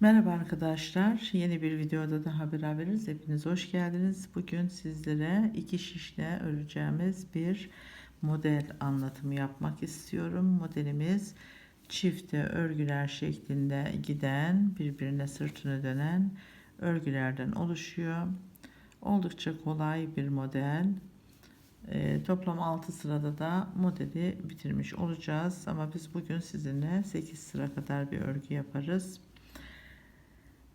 Merhaba arkadaşlar. Yeni bir videoda daha beraberiz. Hepiniz hoş geldiniz. Bugün sizlere iki şişle öreceğimiz bir model anlatımı yapmak istiyorum. Modelimiz çifte örgüler şeklinde giden, birbirine sırtını dönen örgülerden oluşuyor. Oldukça kolay bir model. E, toplam 6 sırada da modeli bitirmiş olacağız. Ama biz bugün sizinle 8 sıra kadar bir örgü yaparız.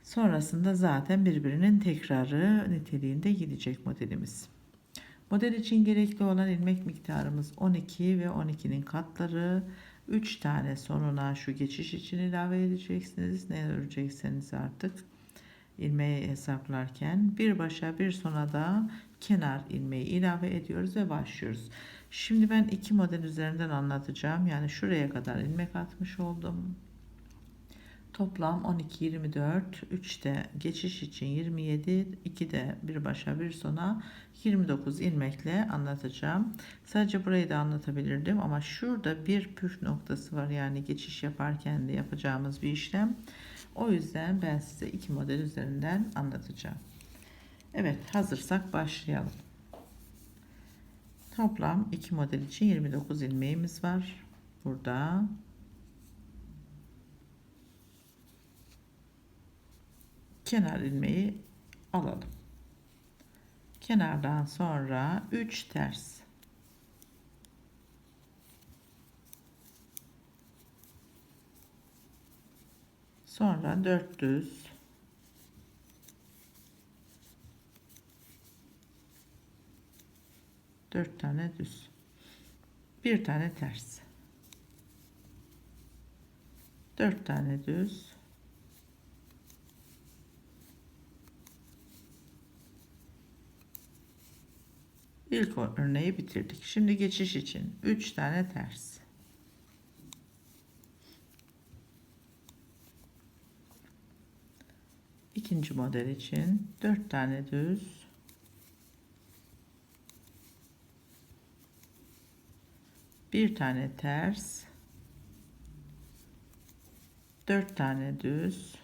Sonrasında zaten birbirinin tekrarı niteliğinde gidecek modelimiz. Model için gerekli olan ilmek miktarımız 12 ve 12'nin katları. 3 tane sonuna şu geçiş için ilave edeceksiniz. Ne örecekseniz artık ilmeği hesaplarken bir başa bir sona da kenar ilmeği ilave ediyoruz ve başlıyoruz. Şimdi ben iki model üzerinden anlatacağım. Yani şuraya kadar ilmek atmış oldum. Toplam 12 24 3'te geçiş için 27 2'de bir başa bir sona 29 ilmekle anlatacağım. Sadece burayı da anlatabilirdim ama şurada bir püf noktası var. Yani geçiş yaparken de yapacağımız bir işlem. O yüzden ben size iki model üzerinden anlatacağım. Evet hazırsak başlayalım. Toplam iki model için 29 ilmeğimiz var. Burada kenar ilmeği alalım. Kenardan sonra 3 ters. Sonra 4 düz. Dört tane düz. Bir tane ters. Dört tane düz. İlk örneği bitirdik. Şimdi geçiş için 3 tane ters. İkinci model için 4 tane düz. Bir tane ters. 4 tane düz.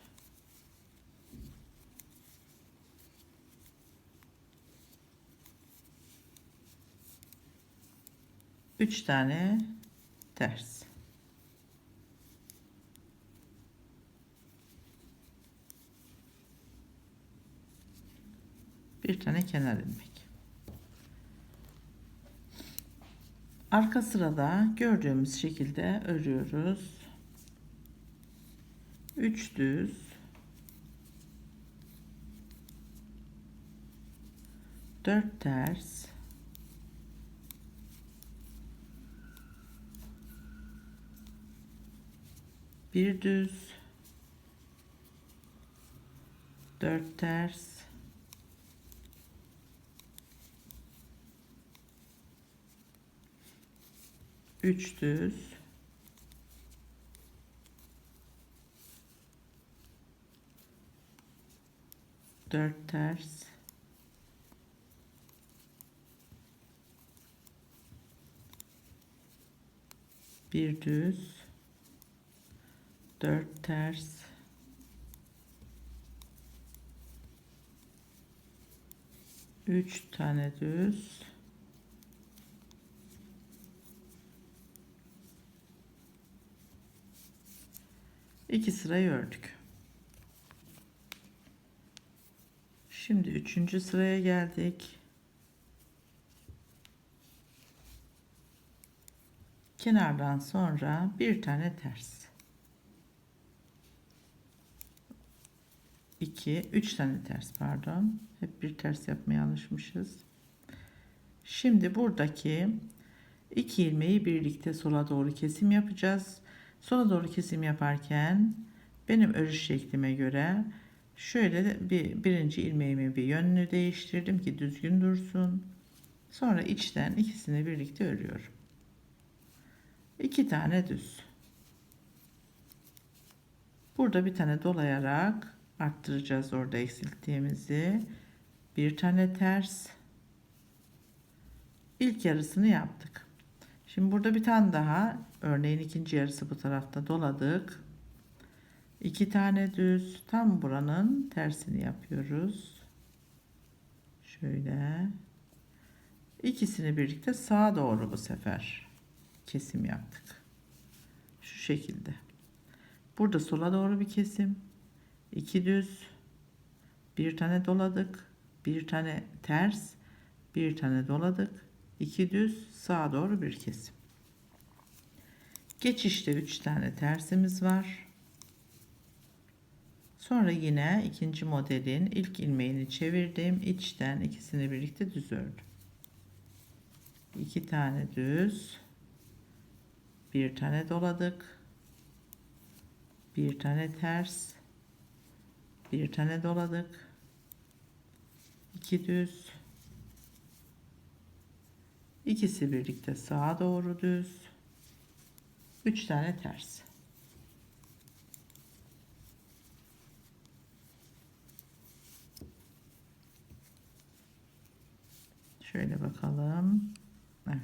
3 tane ters. Bir tane kenar ilmek. Arka sırada gördüğümüz şekilde örüyoruz. 3 düz 4 ters bir düz. Dört ters. Üç düz. Dört ters. Bir düz 4 ters üç tane düz iki sırayı ördük. Şimdi üçüncü sıraya geldik. Kenardan sonra bir tane ters. 2 3 tane ters pardon. Hep bir ters yapmaya alışmışız. Şimdi buradaki iki ilmeği birlikte sola doğru kesim yapacağız. Sola doğru kesim yaparken benim örüş şeklime göre şöyle bir birinci ilmeğimi bir yönünü değiştirdim ki düzgün dursun. Sonra içten ikisini birlikte örüyorum. İki tane düz. Burada bir tane dolayarak arttıracağız orada eksilttiğimizi. Bir tane ters. İlk yarısını yaptık. Şimdi burada bir tane daha örneğin ikinci yarısı bu tarafta doladık. 2 tane düz tam buranın tersini yapıyoruz. Şöyle. İkisini birlikte sağa doğru bu sefer kesim yaptık. Şu şekilde. Burada sola doğru bir kesim. 2 düz. Bir tane doladık. Bir tane ters. Bir tane doladık. 2 düz sağa doğru bir kesim. Geçişte 3 tane tersimiz var. Sonra yine ikinci modelin ilk ilmeğini çevirdim. İçten ikisini birlikte düz ördüm. 2 tane düz. Bir tane doladık. Bir tane ters. Bir tane doladık. 2 düz. İkisi birlikte sağa doğru düz. 3 tane ters. Şöyle bakalım. Evet.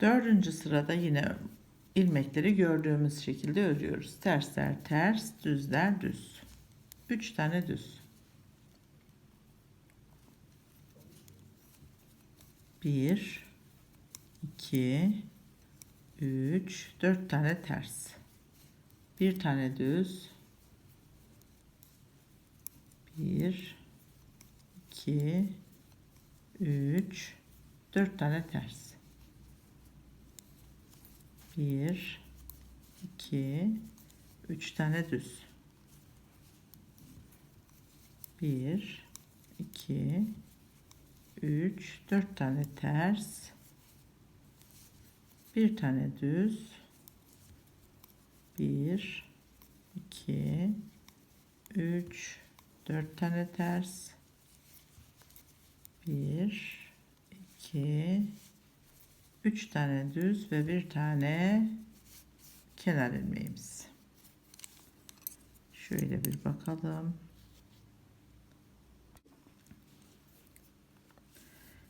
Dördüncü sırada yine ilmekleri gördüğümüz şekilde örüyoruz. Tersler ters, düzler düz. 3 tane düz. 1 2 3 4 tane ters. Bir tane düz. 1 2 3 4 tane ters. 1 2 3 tane düz. 1 2 3 4 tane ters. Bir tane düz. 1 2 3 4 tane ters. 1 2 3 tane düz ve bir tane kenar ilmeğimiz. Şöyle bir bakalım.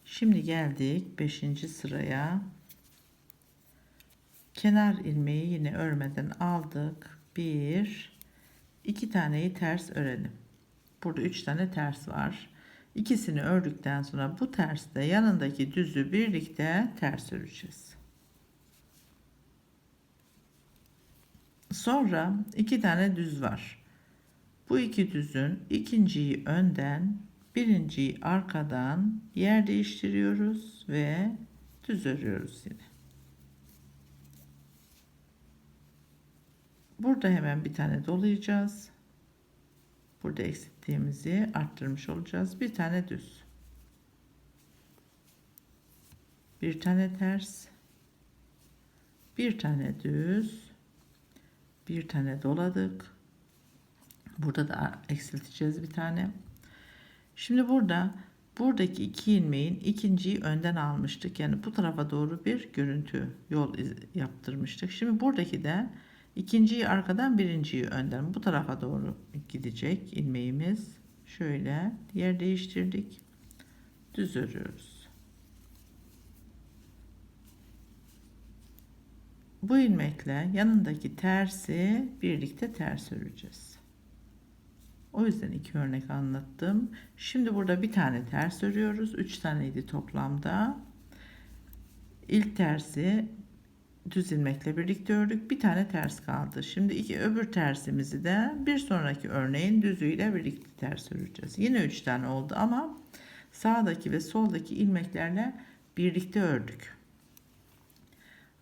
Şimdi geldik 5. sıraya. Kenar ilmeği yine örmeden aldık. 1 2 taneyi ters örelim. Burada 3 tane ters var. İkisini ördükten sonra bu terste yanındaki düzü birlikte ters öreceğiz. Sonra iki tane düz var. Bu iki düzün ikinciyi önden, birinciyi arkadan yer değiştiriyoruz ve düz örüyoruz yine. Burada hemen bir tane dolayacağız. Burada eksilttiğimizi arttırmış olacağız. Bir tane düz. Bir tane ters. Bir tane düz. Bir tane doladık. Burada da eksilteceğiz bir tane. Şimdi burada buradaki iki ilmeğin ikinciyi önden almıştık. Yani bu tarafa doğru bir görüntü yol yaptırmıştık. Şimdi buradaki de ikinciyi arkadan birinciyi önden bu tarafa doğru gidecek ilmeğimiz. Şöyle yer değiştirdik. Düz örüyoruz. Bu ilmekle yanındaki tersi birlikte ters öreceğiz. O yüzden iki örnek anlattım. Şimdi burada bir tane ters örüyoruz. Üç taneydi toplamda. İlk tersi düz ilmekle birlikte ördük. Bir tane ters kaldı. Şimdi iki öbür tersimizi de bir sonraki örneğin düzüyle birlikte ters öreceğiz. Yine üç tane oldu ama sağdaki ve soldaki ilmeklerle birlikte ördük.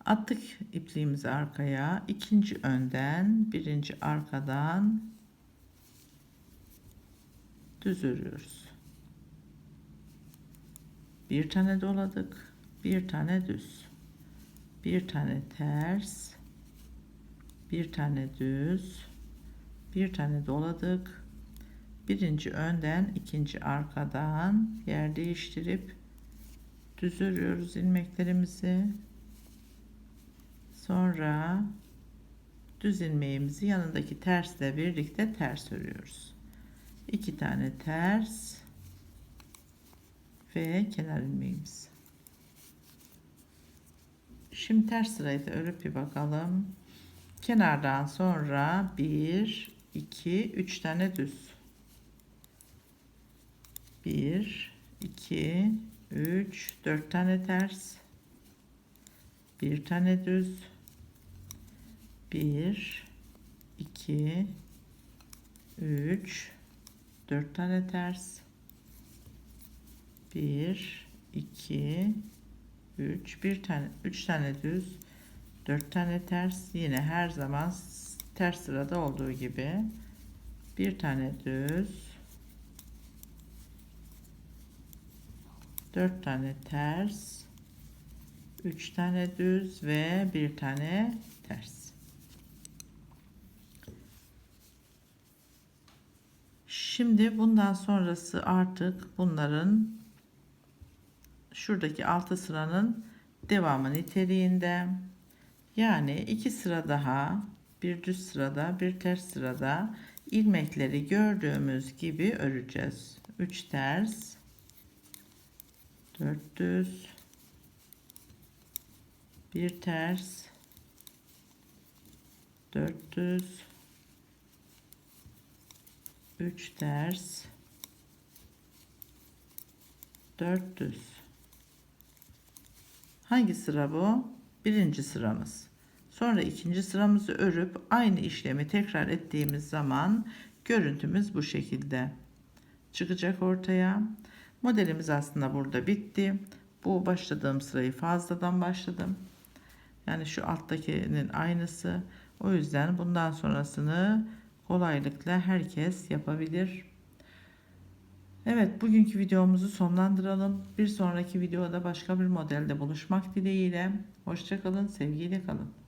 Attık ipliğimizi arkaya. ikinci önden, birinci arkadan düz örüyoruz. Bir tane doladık, bir tane düz, bir tane ters, bir tane düz, bir tane doladık. Birinci önden, ikinci arkadan yer değiştirip düz örüyoruz ilmeklerimizi. Sonra düz ilmeğimizi yanındaki tersle birlikte ters örüyoruz. 2 tane ters ve kenar ilmeğimiz. Şimdi ters sırayı da örüp bir bakalım. Kenardan sonra 1, 2, 3 tane düz. 1, 2, 3, 4 tane ters. Bir tane düz. 1, 2, 3, 4 tane ters. 1, 2, 3, bir tane, 3 tane düz, 4 tane ters. Yine her zaman ters sırada olduğu gibi bir tane düz, 4 tane ters, 3 tane düz ve bir tane ters. Şimdi bundan sonrası artık bunların şuradaki altı sıranın devamı niteliğinde. Yani iki sıra daha bir düz sırada bir ters sırada ilmekleri gördüğümüz gibi öreceğiz. 3 ters 4 düz bir ters 4 düz 3 ters 4 düz Hangi sıra bu? Birinci sıramız. Sonra ikinci sıramızı örüp aynı işlemi tekrar ettiğimiz zaman görüntümüz bu şekilde çıkacak ortaya. Modelimiz aslında burada bitti. Bu başladığım sırayı fazladan başladım. Yani şu alttakinin aynısı. O yüzden bundan sonrasını kolaylıkla herkes yapabilir. Evet, bugünkü videomuzu sonlandıralım. Bir sonraki videoda başka bir modelde buluşmak dileğiyle. Hoşçakalın, sevgiyle kalın.